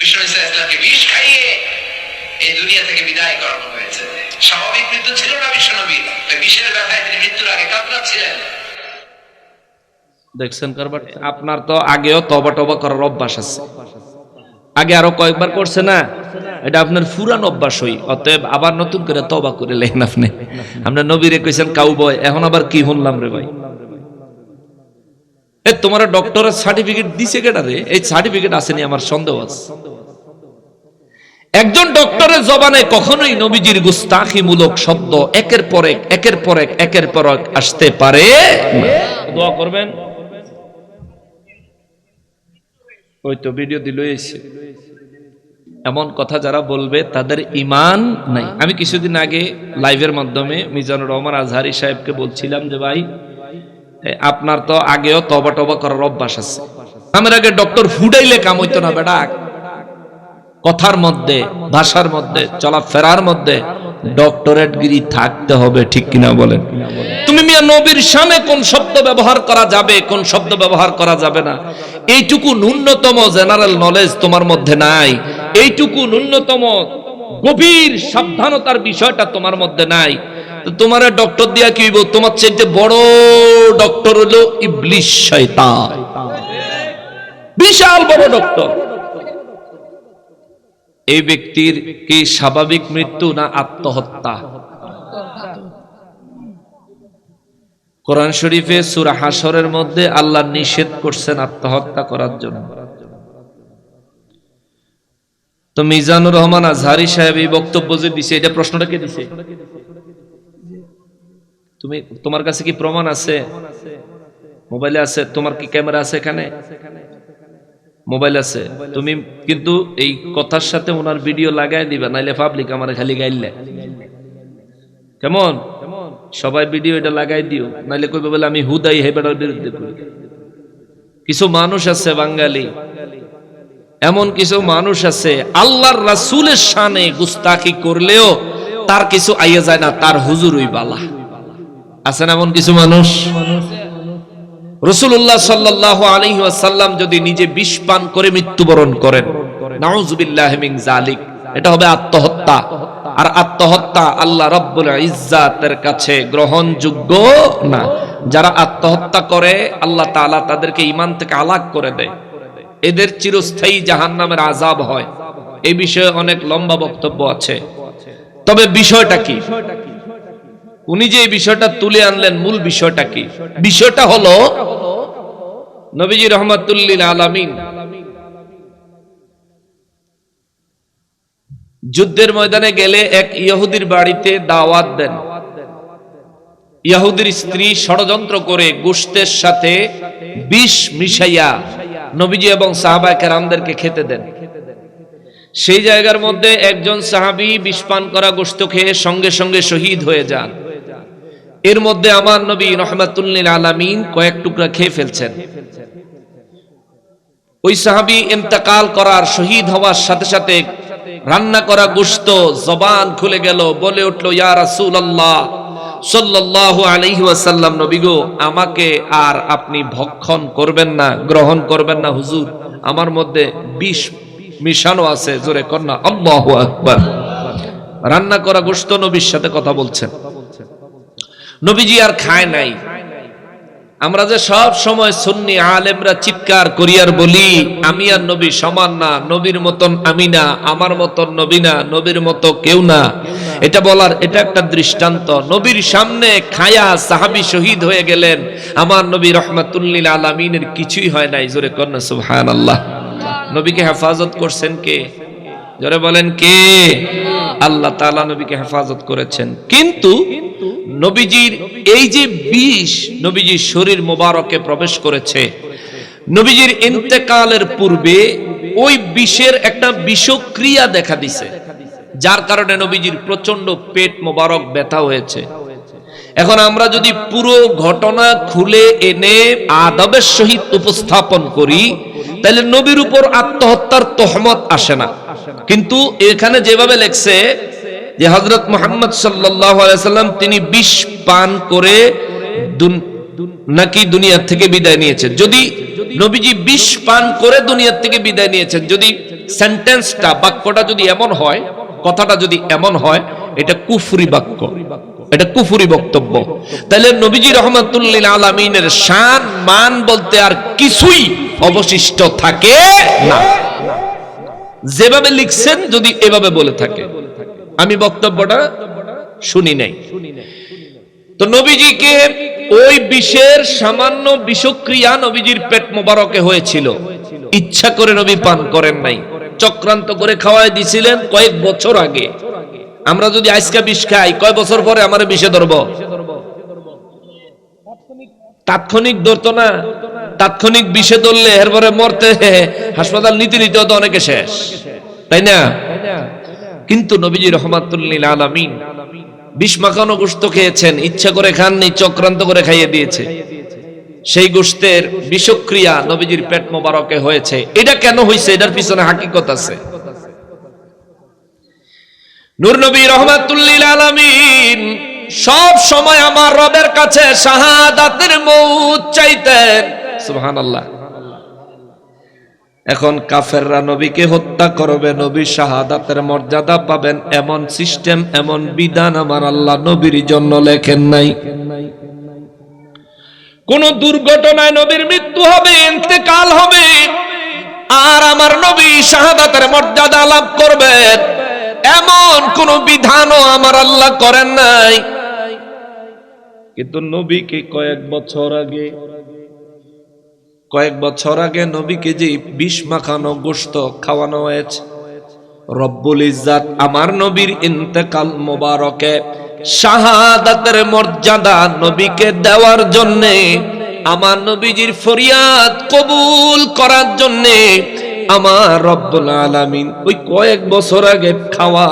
বিষ্ণু ইসা ইসলামকে বিষ খাইয়ে এই দুনিয়া থেকে বিদায় করানো হয়েছে। স্বাভাবিক মৃত্যু ছিল না বিশ্বনবী ওই বিষের ব্যথায় তিনি মৃত্যুর আগে দেখছেন কারবার? আপনার তো আগেও তবা টবা করার অভ্যাস আছে। আগে আরও কয়েকবার করছে না? এটা আপনার ফুরান অভ্যাস হই। অতএব আবার নতুন করে তবা করে লেন আপনি। আমরা নবীরে কইছেন কাউ বয় এখন আবার কি শুনলাম রে ভাই? এ, তোমার ডক্টরের সার্টিফিকেট দিছে কেটা রে? এই সার্টিফিকেট আসেনি, আমার সন্দেহ আছে। একজন ডক্টরের জবানে কখনোই নবীজির গুস্তাখি মূলক শব্দ একের পর এক একের পর এক একের পর এক আসতে পারে দোয়া করবেন? ওই তো ভিডিও দিল এমন কথা যারা বলবে তাদের ইমান নাই। আমি কিছুদিন আগে লাইভের মাধ্যমে মিজানুর রহমান আজহারি সাহেবকে বলছিলাম যে ভাই আপনার তো আগেও তবা টবা করার অভ্যাস আছে। আমার আগে ডক্টর ফুডাইলে কাম হইতো না বেটা। কথার মধ্যে, ভাষার মধ্যে, চলাফেরার মধ্যে ডক্টরেট গিরি থাকতে হবে, ঠিক কিনা বলেন? তুমি মিয়া নবীর সামনে কোন শব্দ ব্যবহার করা যাবে, কোন শব্দ ব্যবহার করা যাবে না? এইটুকু ন্যূনতম জেনারেল নলেজ তোমার মধ্যে নাই। এইটুকু ন্যূনতম গভীর সাবধানতার বিষয়টা তোমার মধ্যে নাই। তোমার ডক্টর দিয়া কি? তোমার চাইতে বড় ডক্টর হলো ইবলিশ শয়তান। বিশাল বড় ডক্টর। এই ব্যক্তির কি স্বাভাবিক মৃত্যু না আত্মহত্যা? কোরআন শরীফে সূরা হাসরের মধ্যে আল্লাহ নিষেধ করছেন আত্মহত্যা করার জন্য। তো মিজানুর রহমান আজহারি সাহেব এই বক্তব্য যে দিছে, এটা প্রশ্নটা কে দিছে? তুমি, তোমার কাছে কি প্রমাণ আছে? মোবাইলে আছে? তোমার কি ক্যামেরা আছে এখানে? মোবাইল আছে। তুমি কিন্তু এই কথার সাথে ওনার ভিডিও লাগাই দিবে, নাইলে পাবলিক আমার খালি গাইলে কেমন? সবাই ভিডিও এটা লাগাই দিও, নাইলে কইবে বলে আমি হুদাই হেবেটার বিরুদ্ধে করি। কিছু মানুষ আছে বাঙালি, এমন কিছু মানুষ আছে, আল্লাহর রাসূলের শানে গুস্তাখি করলেও তার কিছু আইয়া যায় না, তার হুজুরই বালা। আছেন এমন কিছু মানুষ? রসুল্লাহ সাল্লাহ আলহি আসাল্লাম যদি নিজে বিষ পান করে মৃত্যুবরণ করেন জালিক এটা হবে আত্মহত্যা। আর আত্মহত্যা আল্লাহ রব্বুল কাছে গ্রহণযোগ্য না। যারা আত্মহত্যা করে, আল্লাহ তাআলা তাদেরকে ঈমান থেকে আলাগ করে দেয়। এদের চিরস্থায়ী জাহান্নামের আযাব হয়। এই বিষয়ে অনেক লম্বা বক্তব্য আছে। তবে বিষয়টা কি? উনি যে বিষয়টা তুলে আনলেন, মূল বিষয়টা কি? বিষয়টা হলো, নবীজি রহমাতুল্লিল আলামিন যুদ্ধের ময়দানে গেলে এক ইহুদির বাড়িতে দাওয়াত দেন। ইহুদির স্ত্রী ষড়যন্ত্র করে গোষ্ঠের সাথে বিষ মিশাইয়া নবীজি এবং সাহাবা কেরামদেরকে খেতে দেন। সেই জায়গার মধ্যে একজন সাহাবি বিষ পান করা গোষ্ঠ খেয়ে সঙ্গে সঙ্গে শহীদ হয়ে যান। এর মধ্যে আমার নবী রহমাতুল্লিল আলামিন কয়েক টুকরা খেয়ে ফেলছেন। ওই সাহাবি ইন্তেকাল করার শহীদ হওয়ার সাথে সাথে রান্না করা গোস্ত জবান খুলে গেল, বলে উঠল, ইয়া রাসূলুল্লাহ, সাল্লাল্লাহু আলাইহি ওয়াসাল্লাম, নবী গো, আমাকে আর আপনি ভক্ষণ করবেন না, গ্রহণ করবেন না, হুজুর। আমার মধ্যে বিষ মিশানো আছে, জোরে কন্যা আল্লাহু আকবার। রান্না করা গোস্ত নবীর সাথে কথা বলছেন। নবীজি আর খায় নাই। আমরা যে সব সময় সুন্নি আলেমরা চিৎকার করি আর বলি, আমি আর নবী সমান না, নবীর মতন আমি না, আমার মতন নবী না, নবীর মতো কেউ না। এটা বলার, এটা একটা দৃষ্টান্ত। নবীর সামনে খায়া সাহাবী শহীদ হয়ে গেলেন। আমার নবী রহমাতুল্লিল আলামিনের কিছুই হয় নাই, জোরে কন্যা সুবহান আল্লাহ নবীকে হেফাজত করছেন কে? জোরে বলেন কে? আল্লাহ তাআলা নবীকে হেফাজত করেছেন। কিন্তু নবীজির এই যে বিষ নবীজির শরীর মোবারকে প্রবেশ করেছে, নবীজির ইন্তেকালের পূর্বে ওই বিষের একটা বিষক্রিয়া দেখা দিছে, যার কারণে নবীজির প্রচণ্ড পেট মোবারক ব্যথা হয়েছে। এখন আমরা যদি পুরো ঘটনা খুলে এনে আদবের সহিত উপস্থাপন করি তাহলে নবীর উপর আত্মহত্যার তহমত আসে না। কিন্তু এখানে যেভাবে লেখছে যে হজরত মোহাম্মদ সাল্লাম তিনি বিষ পান করে নাকি দুনিয়া থেকে বিদায় নিয়েছেন। যদি নবীজি বিষ পান করে দুনিয়ার থেকে বিদায় নিয়েছেন, যদি সেন্টেন্সটা, বাক্যটা যদি এমন হয়, কথাটা যদি এমন হয়, এটা কুফরি বাক্য। এটা কুফরি বক্তব্য। তাহলে নবীজি রহমতুল্লিল আলমিনের শান মান বলতে আর কিছুই অবশিষ্ট থাকে না। যেভাবে লিখছেন, যদি এভাবে বলে থাকে। আমি বক্তব্যটা শুনি নাই। তো নবীজিকে ওই বিষের সামান্য বিষক্রিয়া নবীজির পেট মোবারকে হয়েছিল। ইচ্ছা করে নবী পান করেন নাই। চক্রান্ত করে খাওয়াই দিছিলেন কয়েক বছর আগে। আমরা যদি আজকা বিষ খাই, কয় বছর পরে আমার বিষে ধরব? তাৎক্ষণিক ধরতো না। তাৎক্ষণিক বিষে ধরলে এরপরে মরতে হাসপাতাল নীতি নিতে হতো অনেকে শেষ। তাই না? কিন্তু নবীজি রহমাতুল্লিল আলামিন বিষ মাখানো গোস্ত খেয়েছেন, ইচ্ছা করে খাননি, চক্রান্ত করে খাইয়ে দিয়েছে। সেই গোস্তের বিষক্রিয়া নবীজির পেট মোবারকে হয়েছে। এটা কেন হয়েছে এটার পিছনে হাকিকত আছে। নূর নবী রহমাতুল্লিল আলামিন সব সময় আমার রবের কাছে শাহাদাতের মৌত চাইতেন। সুবহানাল্লাহ। এখন কাফেররা নবীকে হত্যা করবে নবী শাহাদাতের মর্যাদা পাবেন এমন সিস্টেম, এমন বিধান আমার আল্লাহ নবীর জন্য লেখেন নাই। কোন দুর্ঘটনায় নবীর মৃত্যু হবে, ইন্তেকাল হবে, আর আমার নবী শাহাদাতের মর্যাদা লাভ করবেন এমন কোন বিধানও আমার আল্লাহ করেন নাই। কিন্তু নবীকে কয়েক বছর আগে কয়েক বছর আগে নবীকে যে বিষ মাখানো গোস্ত খাওয়ানো হয়েছে, রব্বুল ইজ্জাত আমার নবীর ইন্তেকাল মোবারকে, শাহাদাতের মর্যাদা নবীকে দেওয়ার জন্যে, আমার নবীজির ফরিয়াদ কবুল করার জন্যে আমার রব্বুল আলামিন ওই কয়েক বছর আগে খাওয়া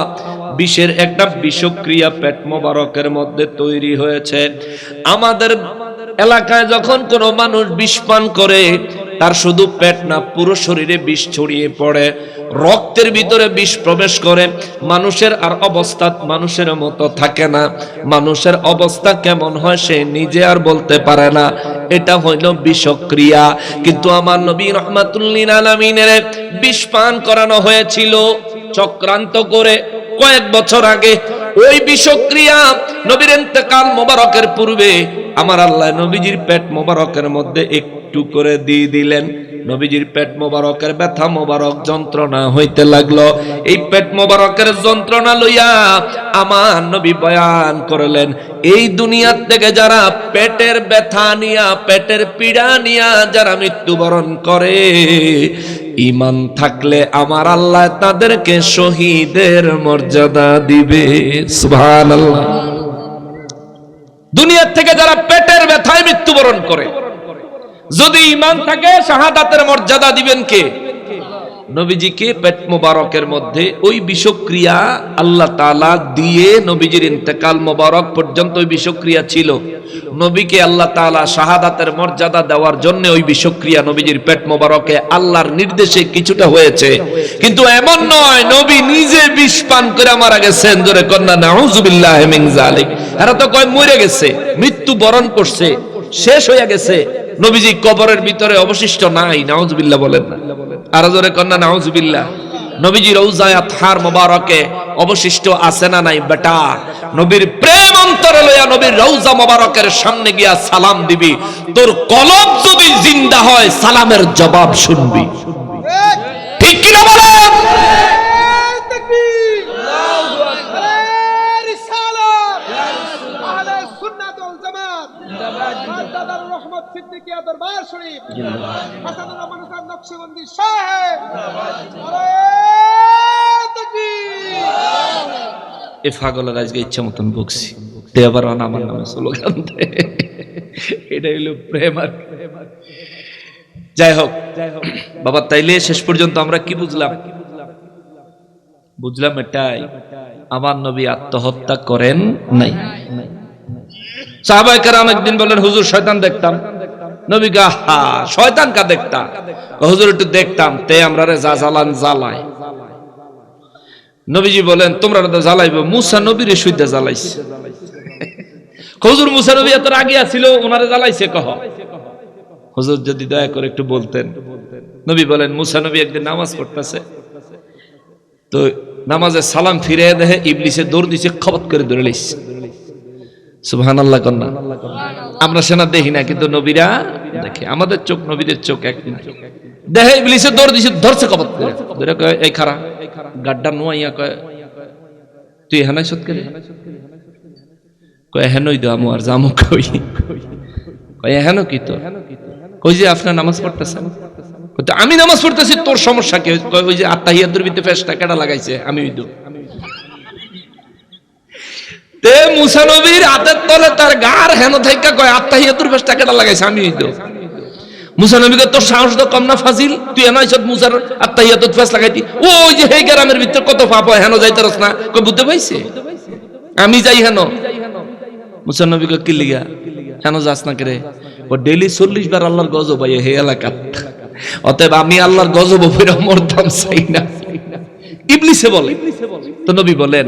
বিষের একটা বিষক্রিয়া পেট মোবারকের মধ্যে তৈরি হয়েছে। আমাদের এলাকায় যখন কোনো মানুষ বিষ পান করে, তার শুধু পেট না, পুরো শরীরে বিষ ছড়িয়ে পড়ে। রক্তের ভিতরে বিষ প্রবেশ করে। মানুষের আর অবস্থা মানুষের মতো থাকে না। মানুষের অবস্থা কেমন হয় সে নিজে আর বলতে পারে না। এটা হইল বিষক্রিয়া। কিন্তু আমার নবী রহমাতুল্লিন আলমিনের বিষ পান করানো হয়েছিল চক্রান্ত করে কয়েক বছর আগে। ওই বিষক্রিয়া নবীর ইন্তেকাল মোবারকের পূর্বে আমার আল্লাহ নবীজির পেট মোবারকের মধ্যে একটু করে দিয়ে দিলেন। নবীজির পেট মোবারকের ব্যথা, মোবারক যন্ত্রণা হইতে লাগল। এই পেট মোবারকের যন্ত্রণা লইয়া আমার নবী বয়ান করলেন, এই দুনিয়ার থেকে যারা পেটের ব্যথা নিয়া, পেটের পীড়া নিয়া যারা মৃত্যুবরণ করে ইমান থাকলে আমার আল্লাহ তাদেরকে শহীদের মর্যাদা দিবে। সুবহানাল্লাহ। দুনিয়ার থেকে যারা পেটের ব্যথায় মৃত্যুবরণ করে যদি ইমান থাকে, শাহাদাতের মর্যাদা দিবেন কে? নবীজিকে পেট মোবারকের মধ্যে। ওই বিষক্রিয়া আল্লাহ তাআলা দিয়ে নবীজির ইন্তেকাল মোবারক পর্যন্ত ওই বিষক্রিয়া ছিল। নবীকে আল্লাহ তাআলা শাহাদাতের মর্যাদা দেওয়ার জন্য ওই বিষক্রিয়া নবীজির পেট মোবারকে আল্লাহর নির্দেশে কিছুটা হয়েছে। কিন্তু এমন নয়, নবী নিজে বিষ পান করে মারা গেছেন। জোরে কন্যা নাউজুবিল্লাহ মিন জালিক এরা তো কয় মরে গেছে মৃত্যু বরণ করছে, শেষ হয়ে গেছে। নবীজি কবরের ভিতরে অবশিষ্ট নাই, নাউজুবিল্লাহ বলেন না। আর জোরে কন্যা নাউজুবিল্লাহ। নবীজি রৌজায়া থার মোবারকে অবশিষ্ট আছে না নাই, বেটা? নবীর প্রেম অন্তরে লইয়া নবীর রৌজা মোবারকের সামনে গিয়া সালাম দিবি। তোর কলব যদি জিন্দা হয়, সালামের জবাব শুনবি। ঠিক কিনা বলেন দরবার শরীফ হাসানুর রহমান খান এ পাগলের আজকে ইচ্ছা মতন বকছি। আমার নামে স্লোগান এটা হইল প্রেম আর যাই হোক, বাবা, তাইলে শেষ পর্যন্ত আমরা কি বুঝলাম? বুঝলাম এটাই, আমার নবী আত্মহত্যা করেন নাই। একদিন বলেন হুজুর, শয়তান দেখতাম। নবী গা, হা, শয়তান কা হুজুর, একটু দেখতাম, তে আমরা বলেন, তোমরা মুসা নবী এত রাগি আছিল ওনারে জ্বালাইছে কহ? হুজুর, যদি দয়া করে একটু বলতেন। নবী বলেন, মুসা নবী একদিন নামাজ পড়তেছে। তো নামাজে সালাম ফিরে দেখে ইবলিসে দৌড় দিছে, খবত করে লিস কন্যা আমরা সেনা দেখি না, কিন্তু নবীরা দেখে। আমাদের চোখ নবীদের চোখ এক দেখে দৌড় দিছে, ধরছে এই খারা গাড্ডা কয়, তুই সত কয় হেনই দো জামু কই? কয়, হেন কি তো কই যে আপনার নামাজ পড়তেছেন? আমি নামাজ পড়তেছি, তোর সমস্যা কি? ওই যে আত্মাহিয়াতুর ভিতরে ফেসটা কেডা লাগাইছে? আমি ওই তে মুসা নবীর হাতের তলে তার গার হেন থাইকা কয় ফেসটা কেডা লাগাইছে? আমি ওই দো মুসা নবীকে তোর সাহস তো কম না ফাজিল? তুই এনা ইসত মুসার লাগাইতি। ওই যে হেই গ্রামের কত পাপ হয়, হেন যাইতারস না। কয় বুঝতে পাইছে? আমি যাই হেন। মুসানবীকে কি লিগা? কেন যাস না করে? ও ডেইলি চল্লিশ বার আল্লাহর গজব হে এলাকাত। অতএব আমি আল্লাহর গজব ফিরে মরতাম চাই না। ইবলিসে বলে। তো নবী বলেন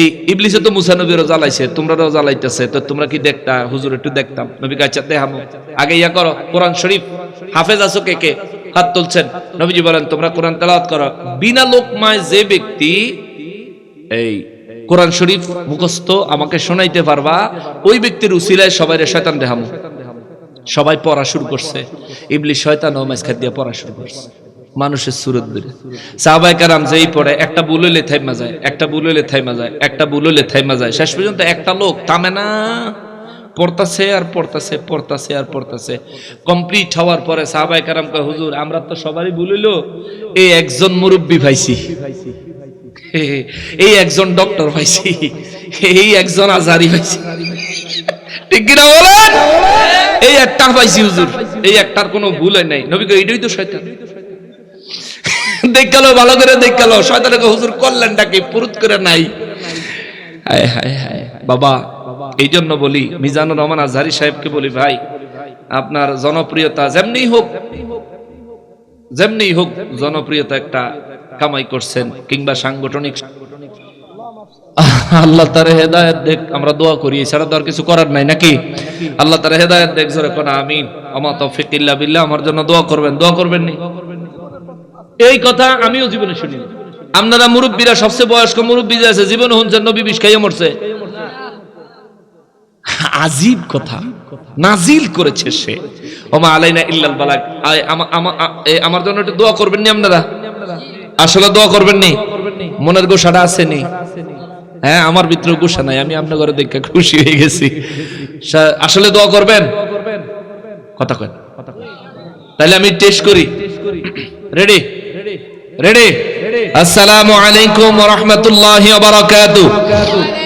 এই ইবলিসে তো মুসা নবীরও জ্বালাইছে তোমরাও জ্বালাইতেছে তো তোমরা কি দেখতা? হুজুর একটু দেখতাম। নবী কাছে দেখামো। আগে ইয়া করো কোরআন শরীফ। হাফেজ আছো কে কে? হাত তুলছেন। নবীজি বলেন তোমরা কোরআন তেলাওয়াত করো। বিনা লোকমায় যে ব্যক্তি এই কোরআন শরীফ মুখস্থ আমাকে শোনাইতে পারবা ওই ব্যক্তির উসিলায় সবাই শয়তান দেহামু সবাই পড়া শুরু করছে। ইবলি শয়তান ও মাঝখান দিয়ে পড়া শুরু করছে। মানুষের সুরত ধরে সাহাবাই কারাম যেই পড়ে, একটা হইলে থাইমা যায়, একটা হইলে থাইমা যায়, একটা হইলে থাইমা যায়। শেষ পর্যন্ত একটা লোক থামে না। পড়তাছে আর পড়তাছে পড়তাছে আর পড়তাছে। কমপ্লিট হওয়ার পরে সাহাবাই কারাম কয়, হুজুর, আমরা তো সবারই ভুল হইল। এই একজন মুরব্বী পাইছি। এই একজন ডক্টর পাইছি। এই একজন আজারি ভাইছি ঠিক কিনা বলেন? এই একটা পাইছি, হুজুর। এই একটার কোনো ভুল হয় নাই। নবী এটাই তো শয়তান। দেখ গেল ভালো করে দেখ গেল শয়তানকে হুজুর করলেনটা কি পুরুত করে নাই। হায় হায় হায় বাবা এই জন্য বলি, মিজানুর রহমান আজহারি সাহেবকে বলি, ভাই, আপনার জনপ্রিয়তা যেমনি হোক যেমনি হোক, জনপ্রিয়তা একটা কামাই করছেন কিংবা সাংগঠনিক। আল্লাহ তার হেদায়ত দেখ, আমরা দোয়া করি, এছাড়া তো আর কিছু করার নাই, নাকি? আল্লাহ তার হেদায়ত দেখ, জোরে কোন, আমিন। আমা তৌফিক ইল্লা বিল্লাহ, আমার জন্য দোয়া করবেন দোয়া করবেন নি এই কথা আমিও জীবনে শুনি। আপনারা মুরব্বীরা সবচেয়ে বয়স্ক মুরব্বী আছে, জীবনে শুনছেন নবী বিষ খাইয়ে মরছে। আজীব কথা। নাজিল করেছে সে। ওমা আলাইনা ইল্লাল বালাক। আমার জন্য একটু দোয়া করবেন নি আপনারা? আসলে দোয়া করবেন নি মনের গোসাটা আছে নি হ্যাঁ আমার ভিতরে গোসা নাই, আমি আপনার ঘরে দেখে খুশি হয়ে গেছি। আসলে দোয়া করবেন? কথা কয়। তাহলে আমি টেস্ট করি। রেডি? রেডি আসসালামু আলাইকুম ওয়া রাহমাতুল্লাহি ওয়া বারাকাতুহু